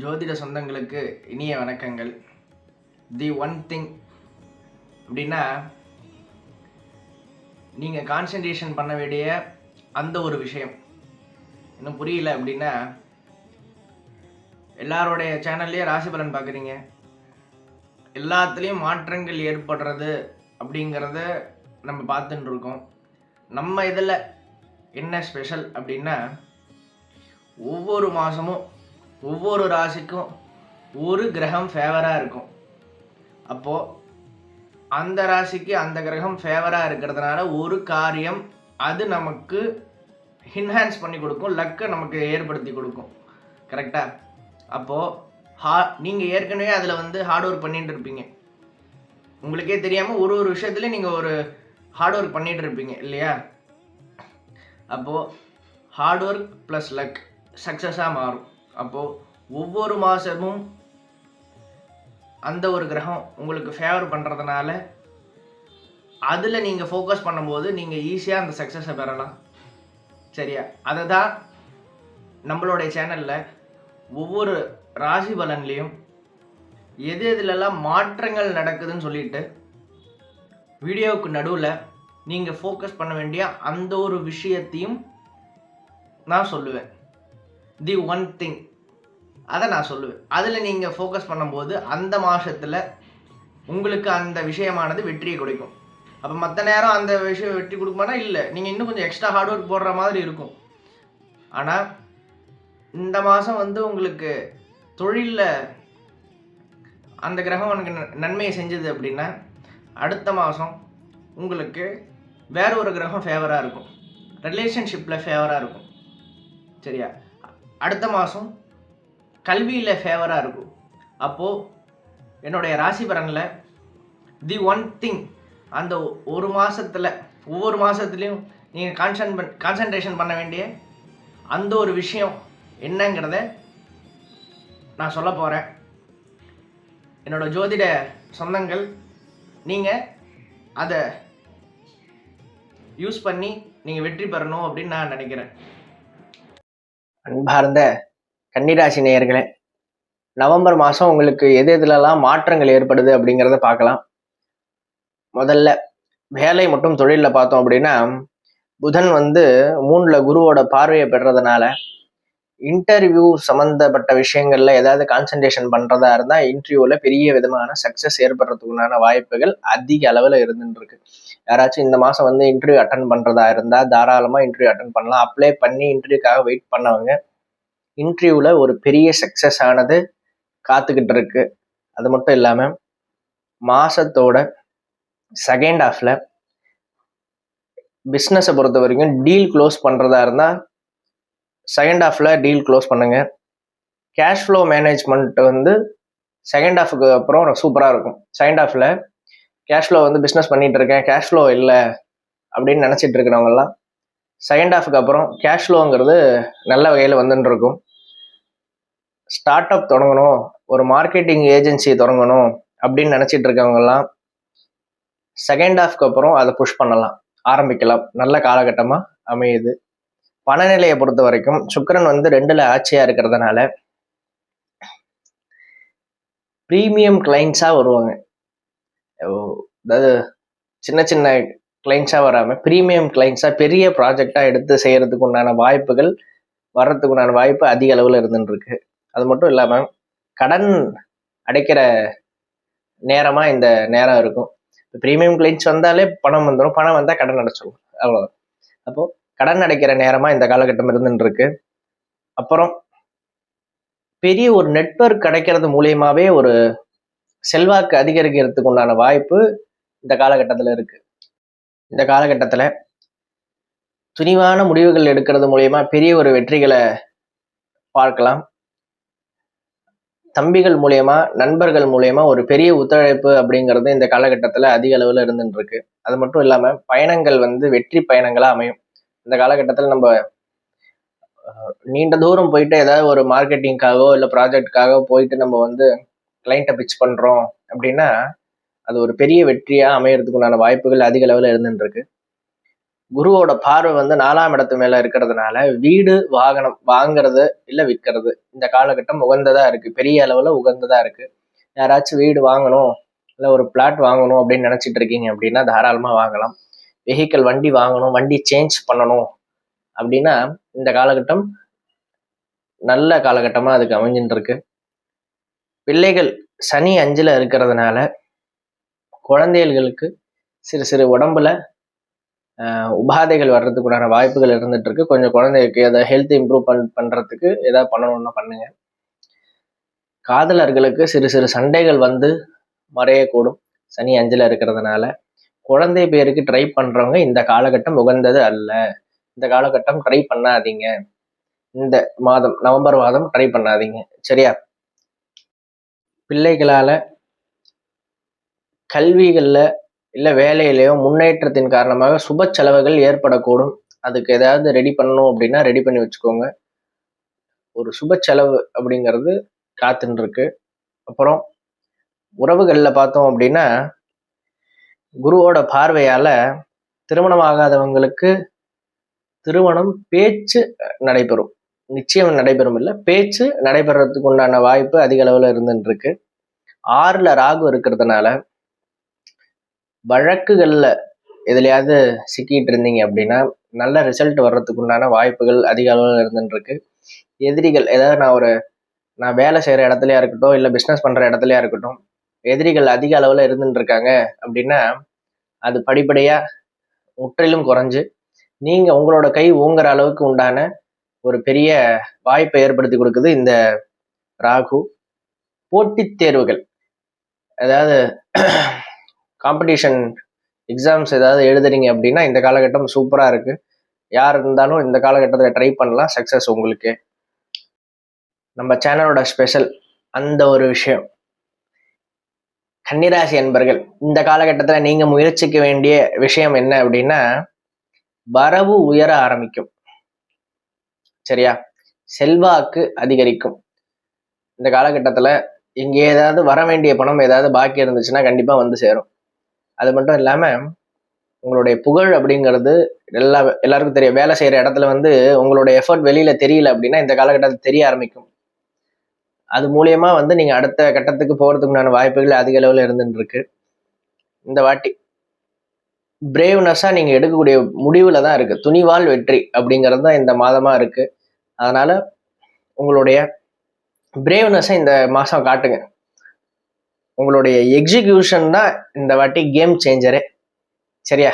ஜோதிட சொந்தங்களுக்கு இனிய வணக்கங்கள். தி ஒன் திங் அப்படின்னா நீங்கள் கான்சன்ட்ரேஷன் பண்ண வேண்டிய அந்த ஒரு விஷயம். இன்னும் புரியல அப்படின்னா எல்லாரோடைய சேனல்லையும் ராசி பலன் பார்க்குறீங்க. எல்லாத்துலேயும் மாற்றங்கள் ஏற்படுறது அப்படிங்கிறத நம்ம பார்த்துட்டு இருக்கோம். நம்ம இதில் என்ன ஸ்பெஷல் அப்படின்னா ஒவ்வொரு மாதமும் ஒவ்வொரு ராசிக்கும் ஒரு கிரகம் ஃபேவராக இருக்கும். அப்போது அந்த ராசிக்கு அந்த கிரகம் ஃபேவராக இருக்கிறதுனால ஒரு காரியம் அது நமக்கு என்ஹான்ஸ் பண்ணி கொடுக்கும் லக்கை நமக்கு ஏற்படுத்தி கொடுக்கும். கரெக்டாக அப்போது ஹா நீங்கள் ஏற்கனவே அதில் வந்து ஹார்ட் ஒர்க் பண்ணிகிட்டு இருப்பீங்க. உங்களுக்கே தெரியாமல் ஒரு ஒரு விஷயத்துலையும் நீங்கள் ஒரு ஹார்ட் ஒர்க் பண்ணிகிட்டு இருப்பீங்க இல்லையா? அப்போது ஹார்ட் ஒர்க் ப்ளஸ் லக் சக்ஸஸாக மாறும். அப்போது ஒவ்வொரு மாதமும் அந்த ஒரு கிரகம் உங்களுக்கு ஃபேவர் பண்ணுறதுனால அதில் நீங்கள் ஃபோக்கஸ் பண்ணும்போது நீங்கள் ஈஸியாக அந்த சக்ஸஸை பெறலாம். சரியா? அதை தான் நம்மளுடைய சேனலில் ஒவ்வொரு ராசி பலன்லேயும் எது எதுலெல்லாம் மாற்றங்கள் நடக்குதுன்னு சொல்லிட்டு வீடியோவுக்கு நடுவில் நீங்கள் ஃபோக்கஸ் பண்ண வேண்டிய அந்த ஒரு விஷயத்தையும் நான் சொல்லுவேன். The one thing. அதை நான் சொல்லுவேன். அதில் நீங்கள் ஃபோக்கஸ் பண்ணும்போது அந்த மாதத்தில் உங்களுக்கு அந்த விஷயமானது வெற்றியை கொடுக்கும். அப்போ மற்ற நேரம் அந்த விஷயம் வெற்றி கொடுக்குமானா? இல்லை. நீங்கள் இன்னும் கொஞ்சம் எக்ஸ்ட்ரா ஹார்ட் ஒர்க் போடுற மாதிரி இருக்கும். ஆனால் இந்த மாதம் வந்து உங்களுக்கு தொழிலில் அந்த கிரகம் உனக்கு நன்மையை செஞ்சது அப்படின்னா அடுத்த மாதம் உங்களுக்கு வேற ஒரு கிரகம் ஃபேவராக இருக்கும். ரிலேஷன்ஷிப்பில் ஃபேவராக இருக்கும். சரியா? அடுத்த மாதம் கல்வியில் ஃபேவராக இருக்கும். அப்போது என்னுடைய ராசி பலனில் தி ஒன் திங் அந்த ஒரு மாதத்தில் ஒவ்வொரு மாதத்துலேயும் நீங்கள் கான்சன் பண் கான்சன்ட்ரேஷன் பண்ண வேண்டிய அந்த ஒரு விஷயம் என்னங்கிறத நான் சொல்ல போகிறேன் என்னோட ஜோதிட சொந்தங்கள் நீங்கள் அதை யூஸ் பண்ணி நீங்கள் வெற்றி பெறணும் அப்படின்னு நான் நினைக்கிறேன். அன்பார்ந்த கன்னிராசி நேயர்களே நவம்பர் மாதம் உங்களுக்கு எது எதுலலாம் மாற்றங்கள் ஏற்படுது அப்படிங்கிறத பார்க்கலாம். முதல்ல வேலை மற்றும் தொழிலில் பார்த்தோம் அப்படின்னா புதன் வந்து மூணில் குருவோட பார்வையை பெறதுனால இன்டர்வியூ சம்மந்தப்பட்ட விஷயங்களில் ஏதாவது கான்சன்ட்ரேஷன் பண்ணுறதா இருந்தால் இன்டர்வியூவில் பெரிய விதமான சக்ஸஸ் ஏற்படுறதுக்குண்டான வாய்ப்புகள் அதிக அளவில் இருந்துட்டு யாராச்சும் இந்த மாதம் வந்து இன்டர்வியூ அட்டன் பண்ணுறதா இருந்தால் தாராளமாக இன்டர்வியூ அட்டன் பண்ணலாம். அப்ளை பண்ணி இன்டர்வியூக்காக வெயிட் பண்ணவங்க இன்டர்வியூவில் ஒரு பெரிய சக்ஸஸ் ஆனது காத்துக்கிட்டு இருக்கு. அது மட்டும் இல்லாமல் மாதத்தோட செகண்ட் ஹாஃபில் பிஸ்னஸை பொறுத்த வரைக்கும் டீல் க்ளோஸ் பண்ணுறதா இருந்தால் செகண்ட் ஹாஃப்ல டீல் க்ளோஸ் பண்ணுங்கள் கேஷ் ஃப்ளோ மேனேஜ்மெண்ட் வந்து செகண்ட் ஹாஃபுக்கு அப்புறம் சூப்பராக இருக்கும். செகண்ட் ஹாஃப்ல கேஷ் ஃப்ளோ வந்து பிஸ்னஸ் பண்ணிகிட்டு இருக்கேன் கேஷ் ஃப்ளோ இல்லை அப்படின்னு நினச்சிட்டு இருக்கிறவங்கலாம் செகண்ட் ஹாஃப்க்கு அப்புறம் கேஷ் ஃப்ளோங்கிறது நல்ல வகையில் வந்துட்டு இருக்கும் ஸ்டார்ட் அப் தொடங்கணும். ஒரு மார்க்கெட்டிங் ஏஜென்சி தொடங்கணும் அப்படின்னு நினச்சிட்டு இருக்கவங்கலாம் செகண்ட் ஹாஃப்க்கு அப்புறம் அதை புஷ் பண்ணலாம். ஆரம்பிக்கலாம். நல்ல காலகட்டமாக அமையுது. பணநிலையை பொறுத்த வரைக்கும் சுக்கரன் வந்து ரெண்டில் ஆட்சியாக இருக்கிறதுனால ப்ரீமியம் கிளைண்ட்ஸாக வருவாங்க. அதாவது சின்ன சின்ன கிளைண்ட்ஸாக வராமல் ப்ரீமியம் கிளைண்ட்ஸாக பெரிய ப்ராஜெக்டாக எடுத்து செய்கிறதுக்கு உண்டான வாய்ப்புகள் வர்றதுக்கு உண்டான வாய்ப்பு அதிக அளவில் இருந்துருக்கு அது மட்டும் இல்லாமல் கடன் அடைக்கிற நேரமாக இந்த நேரம் இருக்கும். ப்ரீமியம் கிளைண்ட்ஸ் வந்தாலே பணம் வந்துடும் பணம் வந்தால் கடன் அடைச்சிடும் அவ்வளோதான் அப்போது கடன் அடைக்கிற நேரமாக இந்த காலகட்டம் இருந்துருக்கு அப்புறம் பெரிய ஒரு நெட்வொர்க் கிடைக்கிறது மூலியமாகவே ஒரு செல்வாக்கு அதிகரிக்கிறதுக்கு உண்டான வாய்ப்பு இந்த காலகட்டத்தில் இருக்குது இந்த காலகட்டத்தில் துணிவான முடிவுகள் எடுக்கிறது மூலயமா பெரிய ஒரு வெற்றிகளை பார்க்கலாம். தம்பிகள் மூலயமா நண்பர்கள் மூலயமா ஒரு பெரிய ஒத்துழைப்பு அப்படிங்கிறது இந்த காலகட்டத்தில் அதிக அளவில் இருந்துட்டு இருக்கு. அது மட்டும் இல்லாமல் பயணங்கள் வந்து வெற்றி பயணங்களாக அமையும். இந்த காலகட்டத்தில் நம்ம நீண்ட தூரம் போயிட்டு ஏதாவது ஒரு மார்க்கெட்டிங்காகவோ இல்லை ப்ராஜெக்டுக்காகவோ போயிட்டு நம்ம வந்து கிளைண்ட்டை பிச் பண்ணுறோம் அப்படின்னா அது ஒரு பெரிய வெற்றியாக அமையறதுக்கு உண்டான வாய்ப்புகள் அதிக அளவில் இருந்துருக்கு குருவோட பார்வை வந்து நாலாம் இடத்து மேலே இருக்கிறதுனால வீடு வாகனம் வாங்குறது இல்லை விற்கிறது இந்த காலகட்டம் உகந்ததாக இருக்குது பெரிய அளவில் உகந்ததாக இருக்குது யாராச்சும் வீடு வாங்கணும் இல்லை ஒரு பிளாட் வாங்கணும் அப்படின்னு நினச்சிட்டு இருக்கீங்க அப்படின்னா தாராளமாக வாங்கலாம். வெஹிக்கிள் வண்டி வாங்கணும் வண்டி சேஞ்ச் பண்ணணும் அப்படின்னா இந்த காலகட்டம் நல்ல காலகட்டமாக அதுக்கு அமைஞ்சின்னு இருக்கு பிள்ளைகள் சனி அஞ்சில் இருக்கிறதுனால குழந்தைகளுக்கு சிறு சிறு உடம்புல உபாதைகள் வர்றதுக்குண்டான வாய்ப்புகள் இருந்துட்டு இருக்கு கொஞ்சம் குழந்தைக்கு ஏதாவது ஹெல்த் இம்ப்ரூவ் பண் பண்ணுறதுக்கு ஏதாவது பண்ணணும்னா பண்ணுங்க. காதலர்களுக்கு சிறு சிறு சண்டைகள் வந்து மறையக்கூடும். சனி அஞ்சில் இருக்கிறதுனால குழந்தை பேருக்கு ட்ரை பண்ணுறவங்க இந்த காலகட்டம் உகந்தது அல்ல. இந்த காலகட்டம் ட்ரை பண்ணாதீங்க. இந்த மாதம் நவம்பர் மாதம் ட்ரை பண்ணாதீங்க. சரியா? பிள்ளைகளால் கல்விகளில் இல்லை வேலையிலையோ முன்னேற்றத்தின் காரணமாக சுப செலவுகள் ஏற்படக்கூடும். அதுக்கு ஏதாவது ரெடி பண்ணணும் அப்படின்னா ரெடி பண்ணி வச்சுக்கோங்க. ஒரு சுப செலவு அப்படிங்கிறது காத்துன்னு இருக்கு அப்புறம் உறவுகளில் பார்த்தோம் அப்படின்னா குருவோட பார்வையால் திருமணம் ஆகாதவங்களுக்கு திருமணம் பேச்சு நடைபெறும். நிச்சயம் நடைபெறும் இல்லை. பேச்சு நடைபெறதுக்கு உண்டான வாய்ப்பு அதிக அளவில் இருந்துட்டு இருக்கு ஆறில் ராகு இருக்கிறதுனால வழக்குகளில் எதுலையாவது சிக்கிட்டு இருந்தீங்க அப்படின்னா நல்ல ரிசல்ட் வர்றதுக்கு உண்டான வாய்ப்புகள் அதிக அளவில் இருந்துட்டு இருக்கு எதிரிகள் ஏதாவது நான் ஒரு நான் வேலை செய்கிற இடத்துலையா இருக்கட்டும் இல்லை பிஸ்னஸ் பண்ணுற இடத்துலையா இருக்கட்டும் எதிரிகள் அதிக அளவில் இருந்துட்டு இருக்காங்க அப்படின்னா அது படிப்படியாக முற்றிலும் குறைஞ்சு நீங்கள் உங்களோட கை ஓங்குற அளவுக்கு உண்டான ஒரு பெரிய வாய்ப்பை ஏற்படுத்தி கொடுக்குது இந்த ராகு. போட்டித் தேர்வுகள். அதாவது காம்படிஷன் எக்ஸாம்ஸ் ஏதாவது எழுதுறீங்க அப்படின்னா இந்த காலகட்டம் சூப்பராக இருக்கு. யார் இருந்தாலும் இந்த காலகட்டத்தில் ட்ரை பண்ணலாம். சக்ஸஸ் உங்களுக்கு. நம்ம சேனலோட ஸ்பெஷல் அந்த ஒரு விஷயம். கன்னிராசி அன்பர்கள் இந்த காலகட்டத்தில் நீங்கள் முயற்சிக்க வேண்டிய விஷயம் என்ன அப்படின்னா வரவு உயர ஆரம்பிக்கும். சரியா? செல்வாக்கு அதிகரிக்கும். இந்த காலகட்டத்தில் இங்கே ஏதாவது வர வேண்டிய பணம் ஏதாவது பாக்கி இருந்துச்சுன்னா கண்டிப்பாக வந்து சேரும். அது மட்டும் இல்லாமல் உங்களுடைய புகழ் அப்படிங்கிறது எல்லா எல்லாருக்கும் தெரியும். வேலை செய்கிற இடத்துல வந்து உங்களுடைய எஃபர்ட் வெளியில் தெரியல அப்படின்னா இந்த காலகட்டத்தில் தெரிய ஆரம்பிக்கும். அது மூலியமாக வந்து நீங்கள் அடுத்த கட்டத்துக்கு போகிறதுக்குண்டான வாய்ப்புகள் அதிக அளவில் இருந்துட்டு இருக்கு இந்த வாட்டி பிரேவ்னஸ்ஸாக நீங்கள் எடுக்கக்கூடிய முடிவில் தான் இருக்குது துணிவால் வெற்றி அப்படிங்கிறது தான் இந்த மாதமாக இருக்குது அதனால் உங்களுடைய பிரேவ்னஸ்ஸை இந்த மாதம் காட்டுங்க. உங்களுடைய எக்ஸிக்யூஷன் தான் இந்த வாட்டி கேம் சேஞ்சரு சரியா?